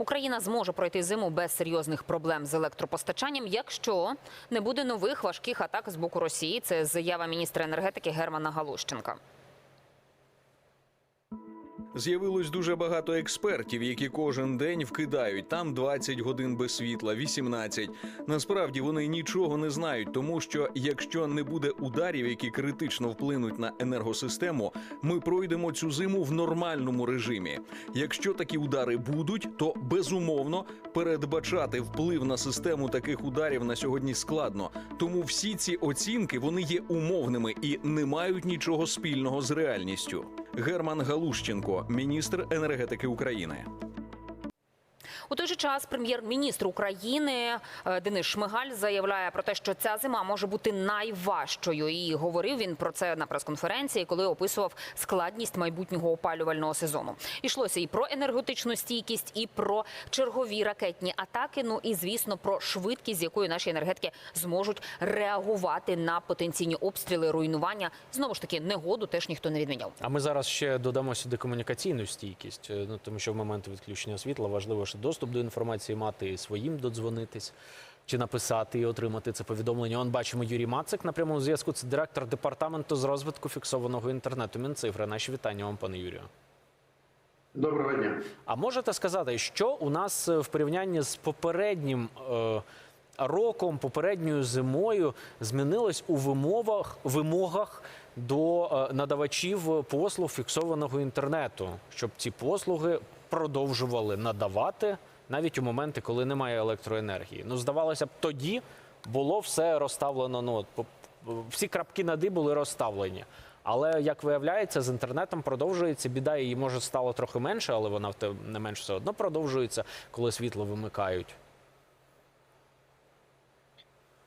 Україна зможе пройти зиму без серйозних проблем з електропостачанням, якщо не буде нових важких атак з боку Росії. Це заява міністра енергетики Германа Галущенка. З'явилось дуже багато експертів, які кожен день вкидають там 20 годин без світла, 18. Насправді вони нічого не знають, тому що якщо не буде ударів, які критично вплинуть на енергосистему, ми пройдемо цю зиму в нормальному режимі. Якщо такі удари будуть, то безумовно передбачати вплив на систему таких ударів на сьогодні складно. Тому всі ці оцінки вони є умовними і не мають нічого спільного з реальністю. Герман Галущенко, міністр енергетики України. У той же час прем'єр-міністр України е, Денис Шмигаль заявляє про те, що ця зима може бути найважчою. І говорив він про це на прес-конференції, коли описував складність майбутнього опалювального сезону. Ішлося і про енергетичну стійкість, і про чергові ракетні атаки. Ну і звісно про швидкість, з якою наші енергетики зможуть реагувати на потенційні обстріли, руйнування. Знову ж таки, негоду теж ніхто не відміняв. А ми зараз ще додамо сюди комунікаційну стійкість. е, Ну тому що в момент відключення світла важливо ще доступ до інформації мати і своїм додзвонитись. Чи написати і отримати це повідомлення? Он бачимо Юрій Мацик на прямому зв'язку. Це директор департаменту з розвитку фіксованого інтернету. Мінцифри. Наші вітання вам, пане Юрію. Доброго дня. А можете сказати, що у нас е, в порівнянні з попереднім е, роком, попередньою зимою змінилось у вимовах, вимогах до е, надавачів послуг фіксованого інтернету, щоб ці послуги продовжували надавати навіть у моменти, коли немає електроенергії? Ну, здавалося б, тоді було все розставлено. Ну, всі крапки над «і» були розставлені. Але як виявляється, з інтернетом продовжується біда. Її може стало трохи менше, але вона не менш все одно продовжується, коли світло вимикають.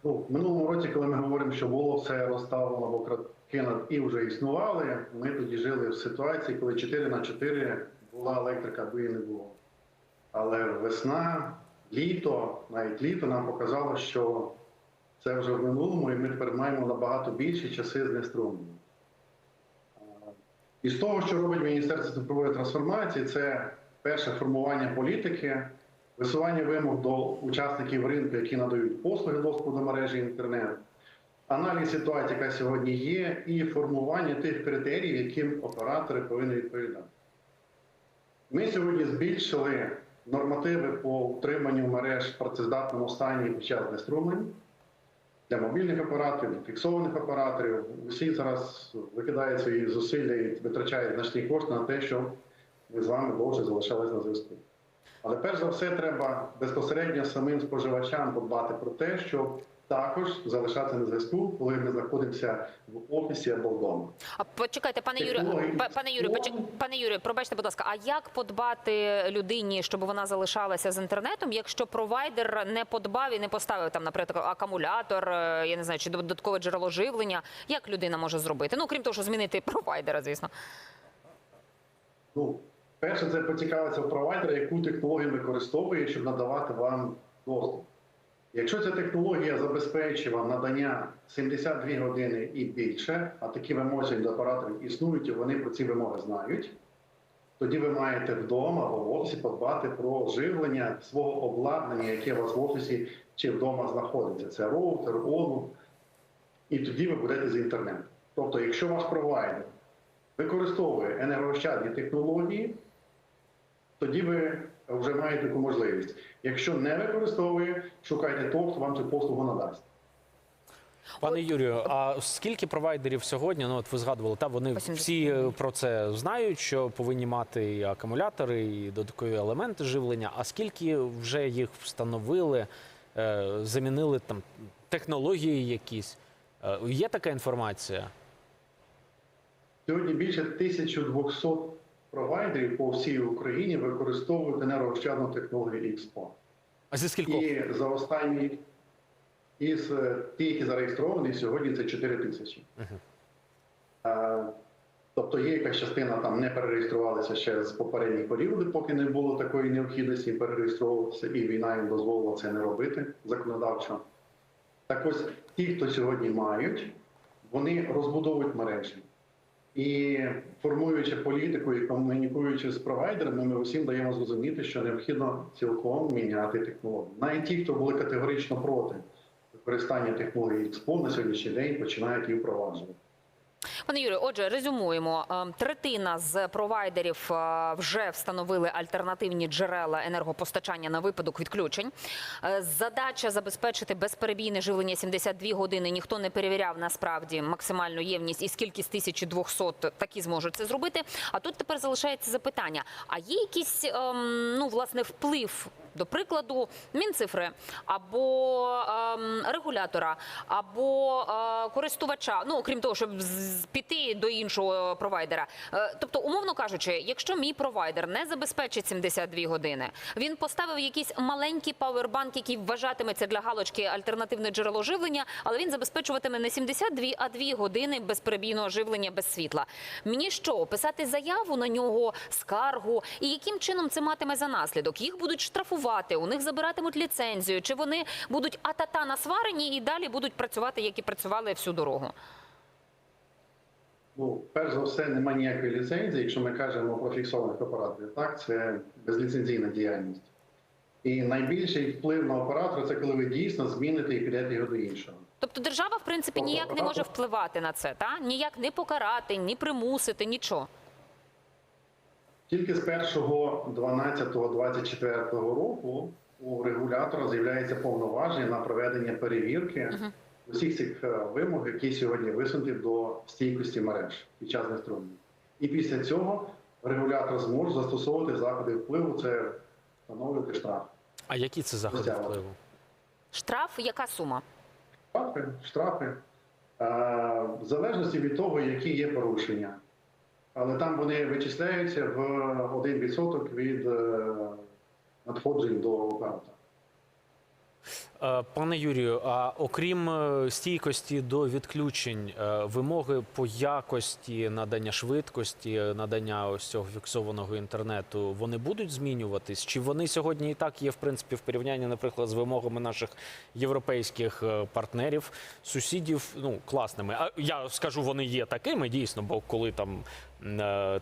Ну, минулому році, коли ми говоримо, що було все розставлено або кратки над і вже існували, ми тоді жили в ситуації, коли 4 на 4 була електрика, аби її не було. Але весна, літо, навіть літо нам показало, що це вже в минулому, і ми тепер маємо набагато більші часи знеструмлення. І з того, що робить Міністерство цифрової трансформації, це перше формування політики, висування вимог до учасників ринку, які надають послуги доступу до мережі інтернет, аналіз ситуації, яка сьогодні є, і формування тих критеріїв, яким оператори повинні відповідати. Ми сьогодні збільшили нормативи по утриманню мереж в працездатному стані під час знеструмлень для мобільних операторів, для фіксованих операторів. Усі зараз викидають свої зусилля і витрачають значні кошти на те, щоб ми з вами довше залишалися на зв'язку. Але перш за все треба безпосередньо самим споживачам подбати про те, щоб також залишатися на зв'язку, коли ми знаходимося в офісі або вдома. А почекайте, пане Технології. пане Юрію, поч- пане Юрію, пробачте, будь ласка, а як подбати людині, щоб вона залишалася з інтернетом, якщо провайдер не подбав і не поставив там, наприклад, акумулятор, е, я не знаю, чи додаткове джерело живлення? Як людина може зробити? Ну крім того, що змінити провайдера, звісно. Ну, перше, це поцікавитися у провайдера, яку технологію використовує, щоб надавати вам доступ. Якщо ця технологія забезпечує вам надання 72 години і більше, а такі вимоги до операторів існують, і вони про ці вимоги знають, тоді ви маєте вдома або в офісі подбати про живлення свого обладнання, яке у вас в офісі чи вдома знаходиться. Це роутер, онук, і тоді ви будете з інтернету. Тобто, якщо ваш провайдер використовує енергоощадні технології, тоді ви вже маєте таку можливість. Якщо не використовує, шукайте того, хто вам цю послугу надасть. Пане Юрію, а скільки провайдерів сьогодні? Ну от ви згадували, та вони 80. всі е, про це знають, що повинні мати і акумулятори, і додаткові елементи живлення. А скільки вже їх встановили, е, замінили там технології якісь? Е, Є така інформація? Сьогодні більше 1200 провайдерів по всій Україні використовують енергоощадну технологію XPO. А зі скількох? І за останні із е, ті, які зареєстровані, сьогодні це 4 тисячі. Е, Тобто є якась частина там не перереєструвалися ще з попередніх періодів, поки не було такої необхідності перереєструватися, і війна їм дозволила це не робити законодавчо. Так ось ті, хто сьогодні мають, вони розбудовують мережі. І формуючи політику і комунікуючи з провайдерами, ми усім даємо зрозуміти, що необхідно цілком міняти технології. Навіть ті, хто були категорично проти використання технології ЕКСПО на сьогоднішній день починають її впроваджувати. Пане Юрію, отже, резюмуємо. Е, Третина з провайдерів е, вже встановили альтернативні джерела енергопостачання на випадок відключень. Е, Задача забезпечити безперебійне живлення 72 години. Ніхто не перевіряв насправді максимальну ємність і скільки з 1200 такі зможуть це зробити. А тут тепер залишається запитання: а є якийсь ем, ну власне вплив? До прикладу, мінцифри або ем, регулятора, або е, користувача, ну окрім того, щоб піти до іншого провайдера. Е, тобто, умовно кажучи, якщо мій провайдер не забезпечить 72 години, він поставив якийсь маленький павербанк, який вважатиметься для галочки альтернативне джерело живлення, але він забезпечуватиме не 72, а 2 години безперебійного живлення без світла. Мені що писати заяву на нього, скаргу, і яким чином це матиме за наслідок? Їх будуть штрафувати, у них забиратимуть ліцензію, чи вони будуть атата насварені і далі будуть працювати, як і працювали всю дорогу. Ну, перш за все, немає ніякої ліцензії, якщо ми кажемо про фіксованих операторів. Так, це безліцензійна діяльність. І найбільший вплив на оператора це коли ви дійсно зміните і підете його до іншого. Тобто держава, в принципі, Тобто, ніяк не може впливати на це, та ніяк не покарати, ні примусити, нічого. Тільки з 1.12.24 року у регулятора з'являється повноваження на проведення перевірки усіх цих е, вимог, які сьогодні висунуті до стійкості мереж під час неструмлення. І після цього регулятор зможе застосовувати заходи впливу, це встановлювати штраф. А які це заходи Стягувати. впливу? Штраф, яка сума? Штрафи, штрафи, е, в залежності від того, які є порушення. Але там вони вичисляються в 1% від е, надходжень до оператора. Е, Пане Юрію, а окрім е, стійкості до відключень, е, вимоги по якості надання швидкості, надання ось цього фіксованого інтернету, вони будуть змінюватись? Чи вони сьогодні і так є, в принципі, в порівнянні, наприклад, з вимогами наших європейських партнерів, сусідів, ну, класними? А я скажу, вони є такими дійсно, бо коли там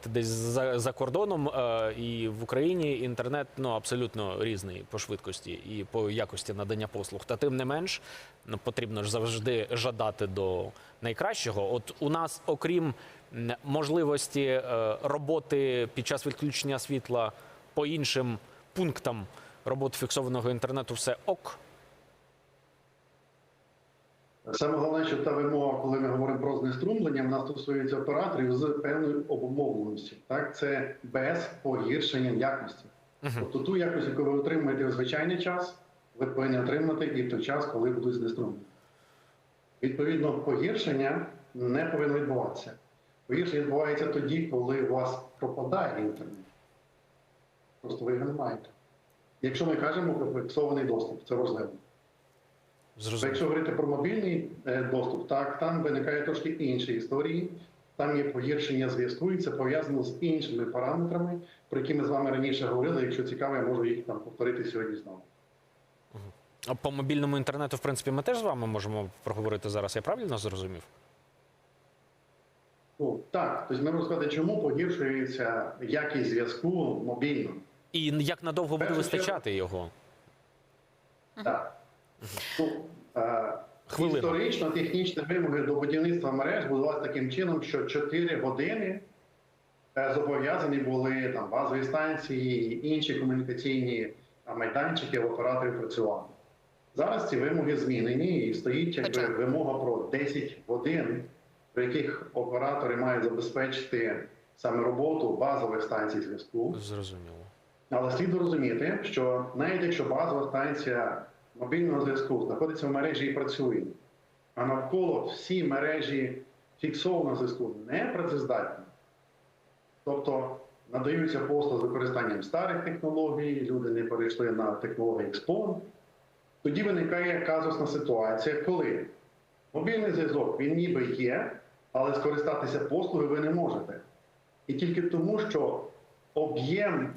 ти десь за, за кордоном і в Україні інтернет ну абсолютно різний по швидкості і по якості надання послуг. Та тим не менш, ну потрібно ж завжди жадати до найкращого. От у нас, окрім можливості е, роботи під час відключення світла по іншим пунктам роботи фіксованого інтернету, все ок. Саме головне, що та вимога, коли ми говоримо про знеструмлення, вона стосується операторів з певною обумовленістю. Так, це без погіршення якості. Тобто ту якість, яку ви отримуєте в звичайний час, ви повинні отримати і в той час, коли будуть знеструмлені. Відповідно, погіршення не повинно відбуватися. Погіршення відбувається тоді, коли у вас пропадає інтернет. Просто ви його не маєте. Якщо ми кажемо про фіксований доступ, це важливо. Зрозуміло. Якщо говорити про мобільний е, доступ, так там виникає трошки інші історії. Там є погіршення зв'язку, і це пов'язано з іншими параметрами, про які ми з вами раніше говорили. Якщо цікаво, я можу їх там повторити сьогодні знову. А По мобільному інтернету, в принципі, ми теж з вами можемо проговорити зараз. Я правильно зрозумів? Ну, так, тобто ми можемо сказати, чому погіршується якість зв'язку мобільно. І як надовго буде Перше, вистачати його? Так. Ну, е, Хвилина. історично технічні вимоги до будівництва мереж будувалися таким чином, що 4 години е, зобов'язані були там базові станції і інші комунікаційні майданчики в операторів працювати. Зараз ці вимоги змінені і стоїть якби, вимога про 10 годин, при яких оператори мають забезпечити саме роботу базових станцій зв'язку. Зрозуміло. Але слід розуміти, що навіть якщо базова станція мобільного зв'язку знаходиться в мережі і працює, а навколо всі мережі фіксованого зв'язку не працездатні, тобто надаються послуги з використанням старих технологій, люди не перейшли на технології XPON, тоді виникає казусна ситуація, коли мобільний зв'язок він ніби є, але скористатися послуги ви не можете. І тільки тому, що об'єм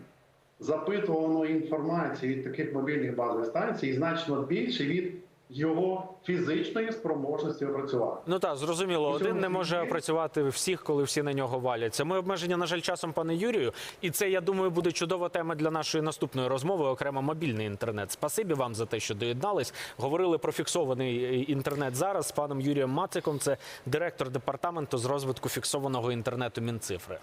запитуваної інформації від таких мобільних базових станцій значно більший від його фізичної спроможності опрацювати. Ну так, зрозуміло, один не може опрацювати всіх, коли всі на нього валяться. Ми обмежені, на жаль, часом, пане Юрію, і це, я думаю, буде чудова тема для нашої наступної розмови. Окремо мобільний інтернет. Спасибі вам за те, що доєднались. Говорили про фіксований е, інтернет зараз з паном Юрієм Мациком. Це директор департаменту з розвитку фіксованого інтернету Мінцифри.